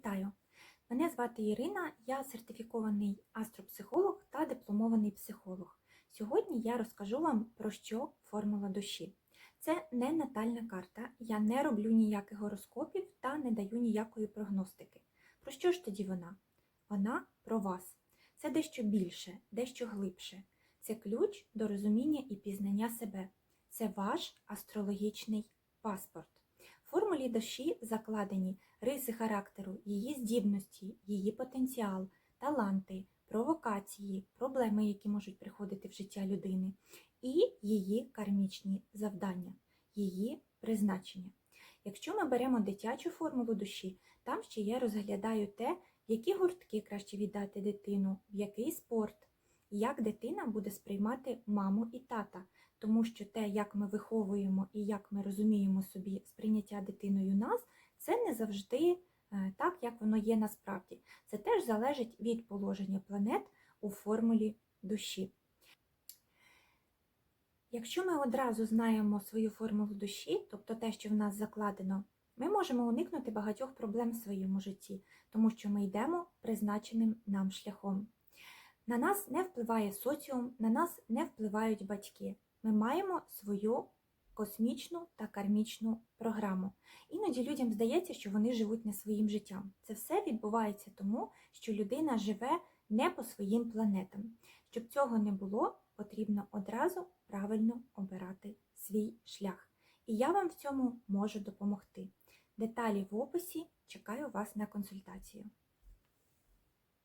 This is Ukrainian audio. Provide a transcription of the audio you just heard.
Вітаю! Мене звати Ірина, я сертифікований астропсихолог та дипломований психолог. Сьогодні я розкажу вам про що формула душі. Це не натальна карта, я не роблю ніяких гороскопів та не даю ніякої прогностики. Про що ж тоді вона? Вона про вас. Це дещо більше, дещо глибше. Це ключ до розуміння і пізнання себе. Це ваш астрологічний паспорт. Формулі душі закладені риси характеру, її здібності, її потенціал, таланти, провокації, проблеми, які можуть приходити в життя людини, і її кармічні завдання, її призначення. Якщо ми беремо дитячу формулу душі, там ще я розглядаю те, в які гуртки краще віддати дитину, в який спорт, як дитина буде сприймати маму і тата, тому що те, як ми виховуємо і як ми розуміємо собі сприйняття дитиною нас, це не завжди е, так, як воно є насправді. Це теж залежить від положення планет у формулі душі. Якщо ми одразу знаємо свою формулу душі, тобто те, що в нас закладено, ми можемо уникнути багатьох проблем в своєму житті, тому що ми йдемо призначеним нам шляхом. На нас не впливає соціум, на нас не впливають батьки. Ми маємо свою космічну та кармічну програму. Іноді людям здається, що вони живуть не своїм життям. Це все відбувається тому, що людина живе не по своїм планетам. Щоб цього не було, потрібно одразу правильно обирати свій шлях. І я вам в цьому можу допомогти. Деталі в описі чекаю вас на консультацію.